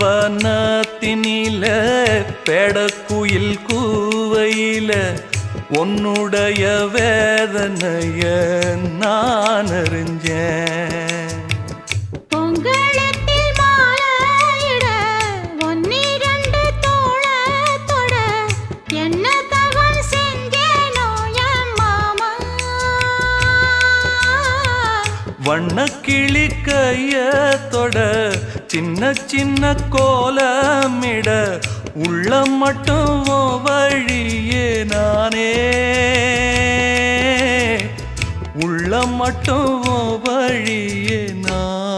வனத்தினில பெடக்குயில் கூவையில உன்னுடைய வேதனைய நான் அறிஞ்சேன். பொங்கலத்தில் மாலையிட ஒன்னிரண்டு சின்ன சின்ன கோலமிட உள்ளம் மட்டும் வழியே நானே. உள்ளம் மட்டும் வழியே நான்.